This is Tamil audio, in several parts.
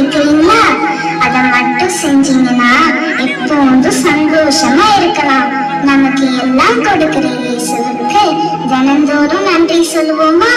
வச்சிருக்கீங்களா அதை மட்டும் செஞ்சீங்கன்னா எப்போதும் சந்தோஷமா இருக்கலாம். நமக்கு எல்லாம் கொடுக்கிற இயேசுவுக்கு தினந்தோறும் நன்றி சொல்லுவோமா?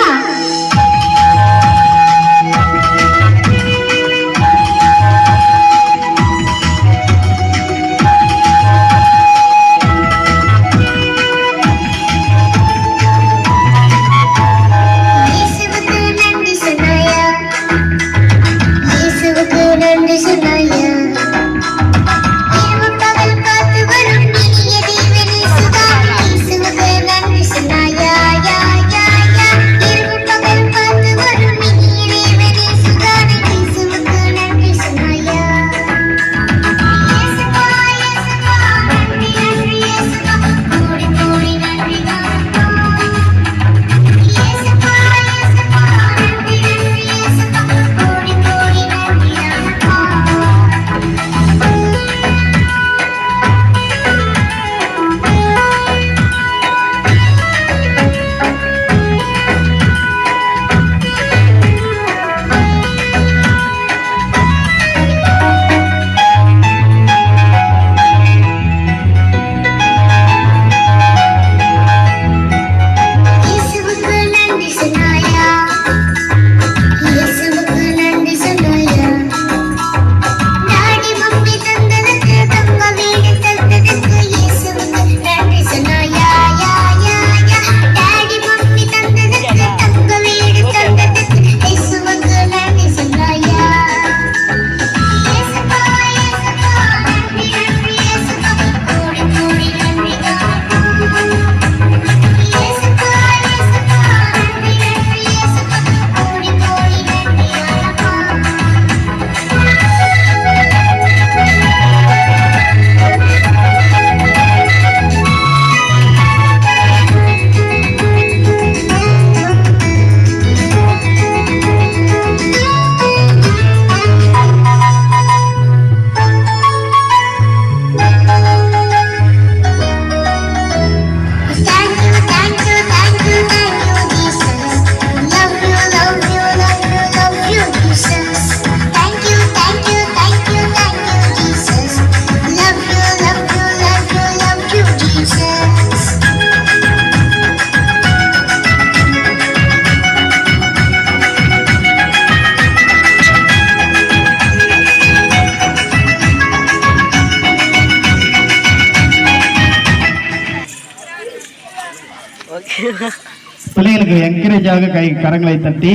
பிள்ளைகளுக்கு என்கரேஜ் ஆக கை கரங்களை தட்டி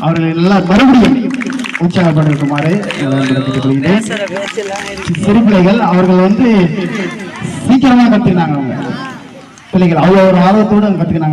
அவர்கள் எல்லாம் மறுபடியும் உற்சாகப்பட்டிருக்குமாறு சிறு அவர்கள் வந்து சீக்கிரமா கத்துக்கினாங்க அவங்க. பிள்ளைகள் அவ்வளோ ஒரு ஆர்வத்தோடு கத்துக்கினாங்க.